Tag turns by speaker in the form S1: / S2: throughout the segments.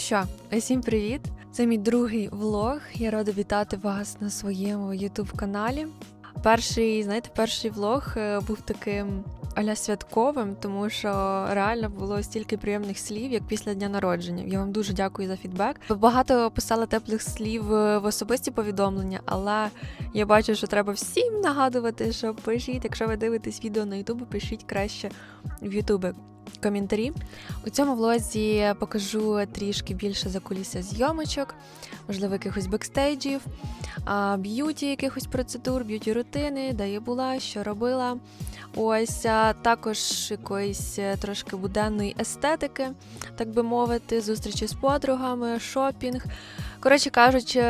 S1: що, усім привіт! Це мій другий влог. Я рада вітати вас на своєму youtube каналі. Перший, знаєте, перший влог е, був таким аля святковим, тому що реально було стільки приємних слів, як після дня народження. Я вам дуже дякую за фідбек. Багато писали теплих слів е, в особисті повідомлення, але я бачу, що треба всім нагадувати, що пишіть, якщо ви дивитесь відео на Ютубі, пишіть краще в Ютубі коментарі. У цьому влозі покажу трішки більше за кулісся зйомочок, можливо, якихось бекстейджів, б'юті якихось процедур, б'юті рутини, де я була, що робила. Ось також якоїсь е, трошки буденної естетики, так би мовити, зустрічі з подругами, шопінг. Коротше кажучи,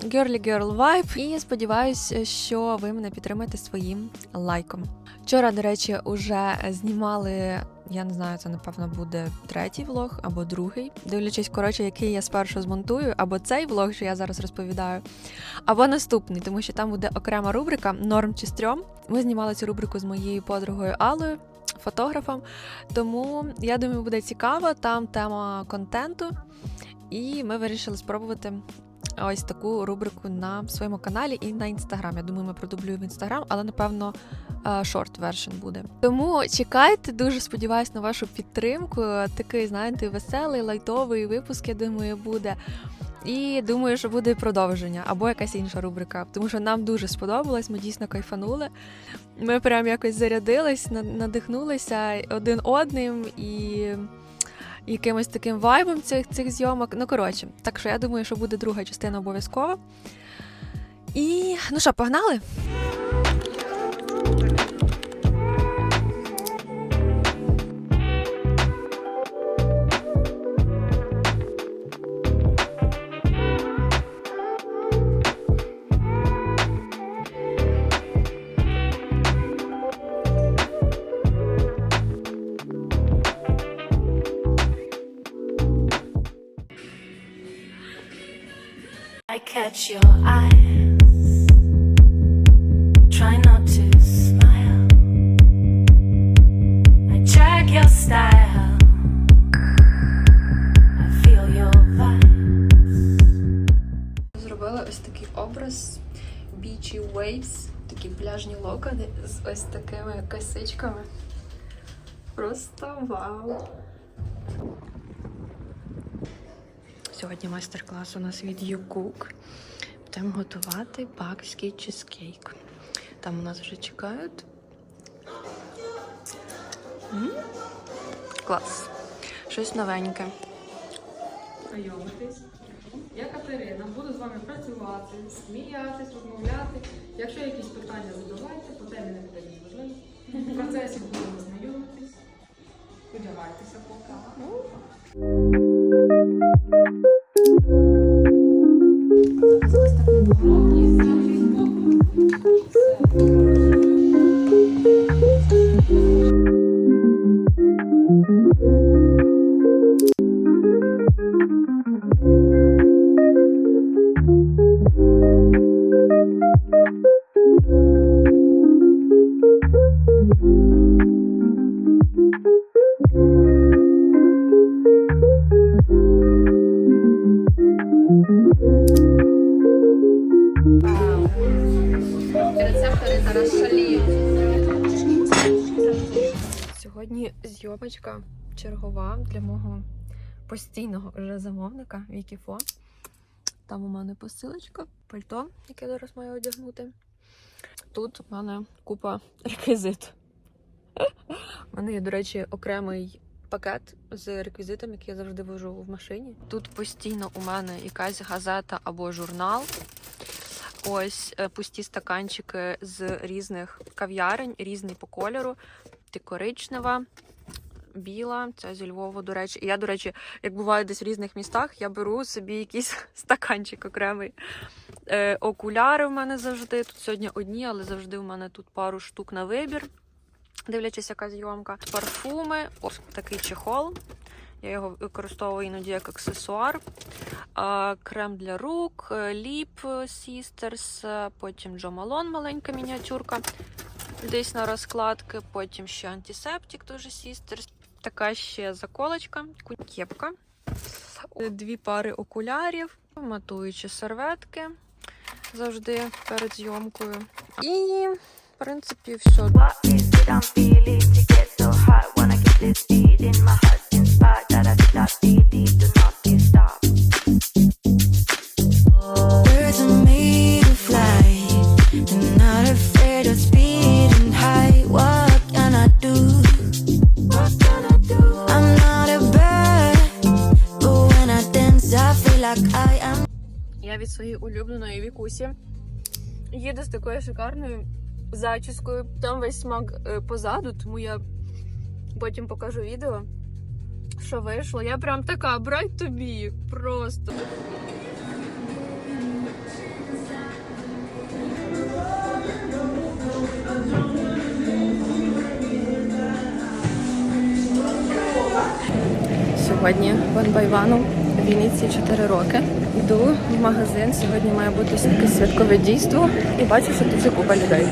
S1: girly girl vibe. І сподіваюся, що ви мене підтримаєте своїм лайком. Вчора, до речі, уже знімали. Я не знаю, це напевно буде третій влог або другий. Дивлячись, коротше, який я спершу змонтую, або цей влог, що я зараз розповідаю, або наступний, тому що там буде окрема рубрика Норм чи стрьом. Ми знімали цю рубрику з моєю подругою Алою, фотографом. Тому я думаю, буде цікаво. Там тема контенту. І ми вирішили спробувати ось таку рубрику на своєму каналі і на інстаграм. Я думаю, ми продублюємо інстаграм, але напевно шорт вершн буде. Тому чекайте, дуже сподіваюся на вашу підтримку. Такий, знаєте, веселий, лайтовий випуск, я думаю, буде. І думаю, що буде продовження або якась інша рубрика, тому що нам дуже сподобалось, ми дійсно кайфанули. Ми прям якось зарядились, надихнулися один одним і якимось таким вайбом цих, цих зйомок. Ну, коротше, так що я думаю, що буде друга частина обов'язково. І ну що, погнали?
S2: Catch your eyes. Try not to smile. I check your style. I feel your vibe.
S1: Зробила ось такий образ Beachy Waves, такі пляжні локони з ось такими косичками. Просто вау! Сьогодні майстер-клас у нас від YouCook. Будемо готувати бакський чизкейк. Там у нас вже чекають. М? Клас. Щось новеньке.
S3: знайомитись. Я Катерина, буду з вами працювати, сміятись, розмовляти. Якщо якісь питання задавайте, по темі не буде важливо. В процесі будемо знайомитись. Одягайтеся поки.
S1: Постійного вже замовника Вікіфо. Там у мене посилочка, пальто, яке зараз маю одягнути. Тут у мене купа реквізит. У мене є, до речі, окремий пакет з реквізитом, який я завжди вожу в машині. Тут постійно у мене якась газета або журнал. Ось е, пусті стаканчики з різних кав'ярень, різний по кольору. Ти коричнева, біла, це зі Львова, до речі. Я, до речі, як буваю десь в різних містах, я беру собі якийсь стаканчик окремий. Е, окуляри в мене завжди. Тут сьогодні одні, але завжди в мене тут пару штук на вибір. Дивлячись, яка зйомка. Парфуми, ось такий чехол. Я його використовую іноді як аксесуар. Крем для рук, е, ліп е, потім Джо Малон, маленька мініатюрка. Десь на розкладки, потім ще антисептик, теж Sisters. Така ще заколочка, кепка. Дві пари окулярів, матуючі серветки завжди перед зйомкою. І, в принципі, все. Я від своєї улюбленої вікусі їду з такою шикарною зачіскою. Там весь смак е, позаду, тому я потім покажу відео, що вийшло. Я прям така, брать тобі просто. Сьогодні в Вінниці 4 роки. Йду в магазин. Сьогодні має бути якесь святкове дійство. І бачу, що тут купа людей.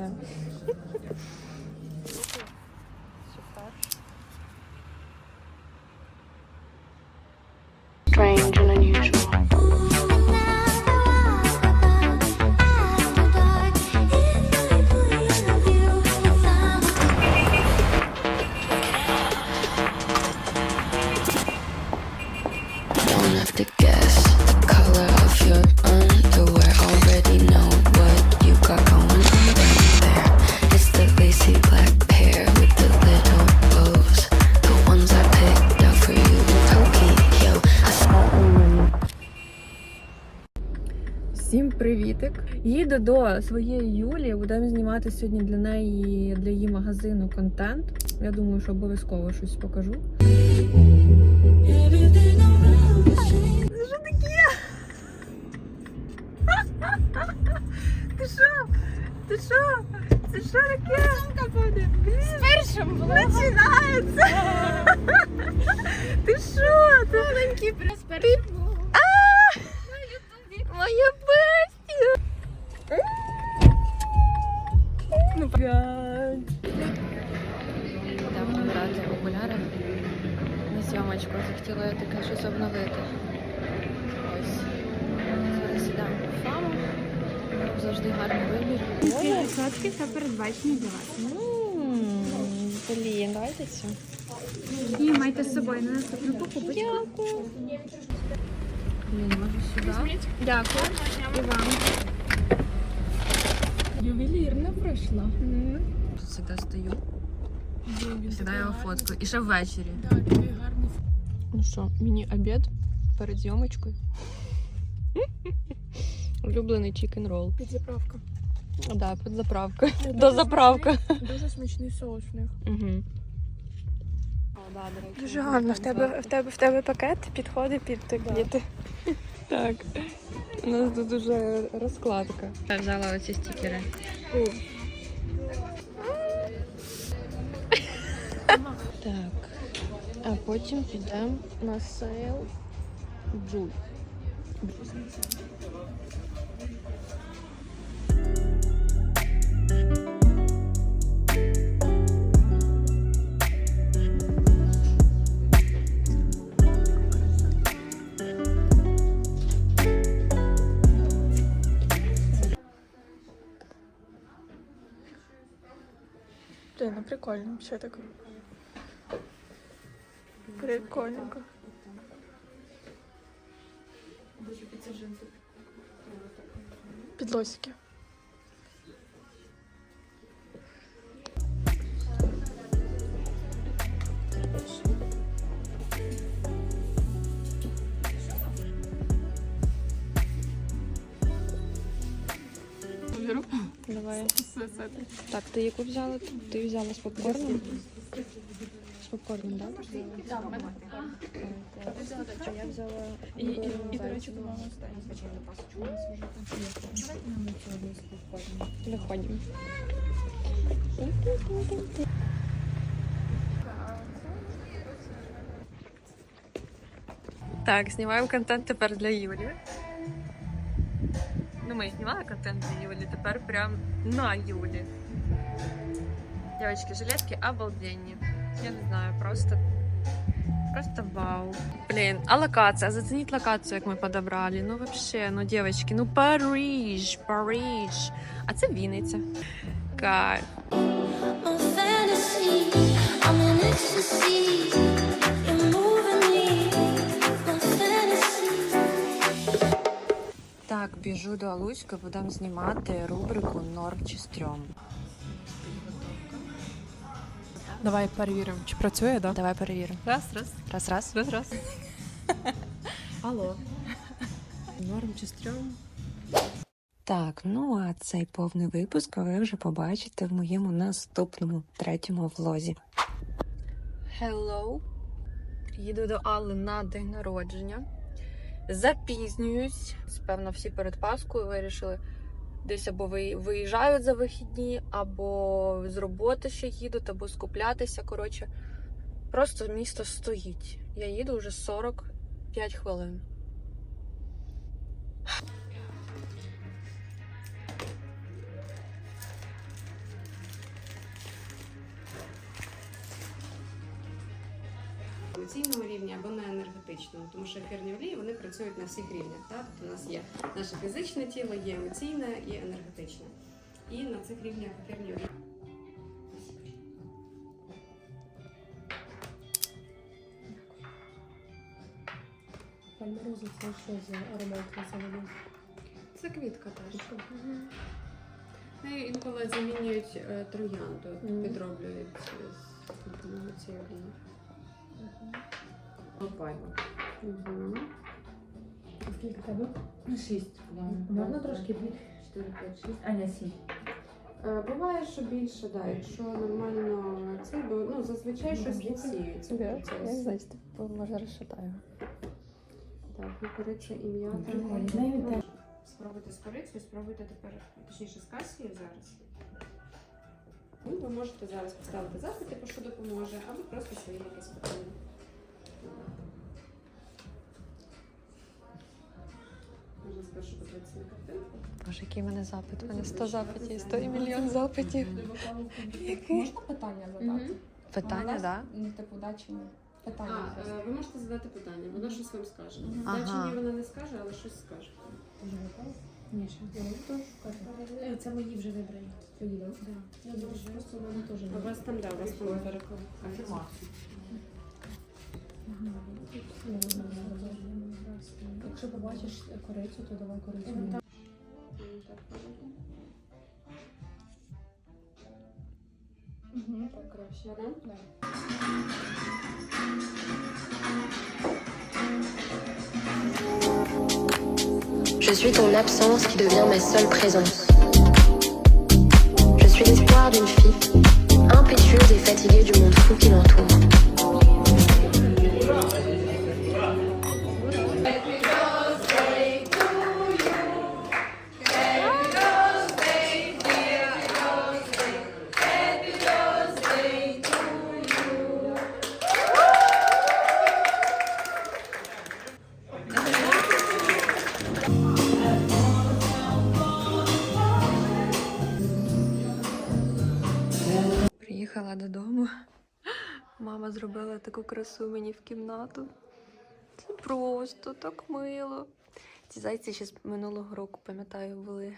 S1: annem. Своєї Юлі. Будемо знімати сьогодні для неї для її магазину контент. Я думаю, що обов'язково щось покажу. Це що таке? Ти що? Ти що? Це що таке? З першим починається. Ти що? Ти маленький Ти... А! Моя бестія! Йдемо набирати окуляри на зйомочку. Захотіла я таке щось обновити. Ось. Зараз йдемо в фаму. Завжди гарний вибір.
S4: Відсотки це передбачені для вас.
S1: Блін, давайте цю.
S4: І майте з собою на наступну покупочку.
S1: Дякую. Блін, може сюди? Дякую. І вам.
S3: Пройшла.
S1: Тут завжди стою. Сідаю фотку. І ще ввечері.
S3: Так, тобі гарно.
S1: Ну що, міні-обід перед зйомочкою. Улюблений чікен рол.
S3: Підзаправка.
S1: Да, під заправка. До заправка.
S3: Дуже смачний соус в них.
S1: Угу.
S4: Дуже гарно. В тебе в тебе в тебе пакет підходить під квіти.
S1: Так. У нас тут дуже розкладка. Я взяла оці стікери. Так. А потім підемо на сейл Джуль.
S3: Блін, ну прикольно, ще так. Прикольненько. Підлосики.
S1: Давай. Так, ти яку взяла? Ти взяла з попкорном? З попкорном, так? Так, Я взяла і, і, і, до речі, по-моєму, звичайно, пасочку. Виходимо. Так, знімаємо контент тепер для Юлі. Ну, ми знімали контент для Юлі, тепер прям на Юлі. Девочки, жилетки обалденні. Я не знаю, просто. Просто вау. Блін, а локація, зацініть локацію, як ми подобрали. Ну, вообще, ну, девочки, ну Париж, Париж. А це Вінниця. Кайф. Так, біжу до Алуська, будемо знімати рубрику Норм чи стрьом.
S5: Давай перевіримо, чи працює, да?
S1: Давай перевіримо.
S5: Раз, раз,
S1: Раз, раз.
S5: раз, раз.
S1: Алло. Норм чи стрьом? Так, ну а цей повний випуск ви вже побачите в моєму наступному третьому влозі. Hello. Їду до Алли на день народження. Запізнююсь. Певно, всі перед Паскою вирішили десь або виїжджають за вихідні, або з роботи ще їдуть, або скуплятися. Коротше, просто місто стоїть. Я їду вже 45 хвилин.
S6: емоційного рівня або на енергетичному, тому що ефірні олії вони працюють на всіх рівнях. Так? Тобто у нас є наше фізичне тіло, є емоційне і енергетичне. І на цих рівнях ефірні олії.
S3: Пальмероза це що за аромат взагалі?
S6: Це квітка теж. Ну, і інколи замінюють е, троянду, підроблюють е, з допомогою цієї олії. Пальма. Угу.
S3: Скільки тебе?
S7: Ну, шість.
S3: Можна трошки більше?
S7: 4, 5, 6. А, ні, 7.
S6: Е, Буває, що більше, да, якщо нормально це, бо ну, зазвичай щось відсіюється. процес.
S1: значить, може розшатаю.
S6: Так, ну кориця і м'ята.
S7: Прикольно.
S6: Спробуйте з корицею, спробуйте тепер, точніше, з касією зараз. Ну, ви можете зараз поставити запит, типу, що допоможе, або просто свої якісь питання. Спершу подивитися картинку.
S1: Боже, який в мене запит? У мене 100 запитів, 100 мільйон запитів.
S3: Можна питання задати?
S1: Питання, так?
S3: Ну, типу, да, чи ні? Питання.
S6: е, ви можете задати питання, вона щось вам скаже.
S1: Ага.
S6: Да, чи ні, вона не скаже, але щось скаже.
S3: Ні, ще. Е, Це мої вже вибрані. Так? Я думаю, що просто у мене теж
S6: У вас там, да, у вас там переклад.
S3: Якщо побачиш корицю, то давай корицю.
S6: Так, правильно.
S3: Так, краще.
S6: Вода?
S8: Je suis ton absence qui devient ma seule présence. Je suis l'espoir d'une fille, impétueuse et fatiguée du monde fou qui l'entoure.
S1: Додому. Мама зробила таку красу мені в кімнату. Це просто так мило. Ці зайці ще з минулого року, пам'ятаю, були.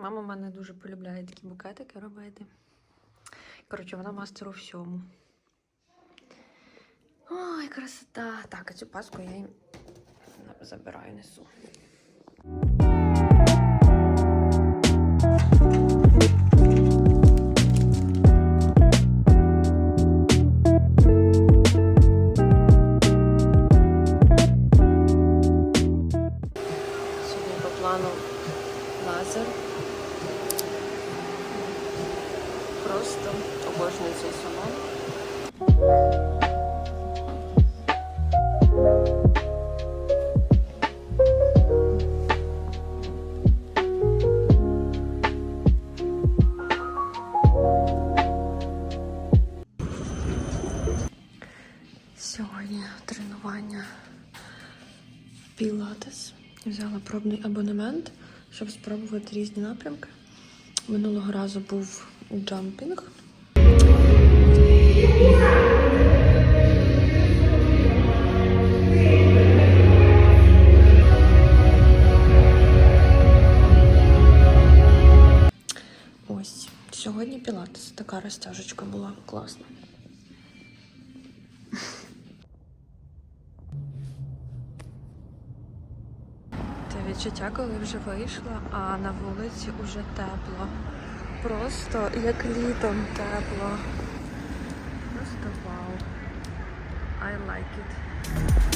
S1: Мама мене дуже полюбляє такі букетики робити. Коротше, вона мастер у всьому. Ой, красота. Так, а цю паску я їм забираю, несу. Пробний абонемент, щоб спробувати різні напрямки. Минулого разу був джампінг. Ось, сьогодні пілатес. Така розтяжечка була класна. Відчуття, коли вже вийшла, а на вулиці вже тепло. Просто як літом тепло. Просто вау. I like it.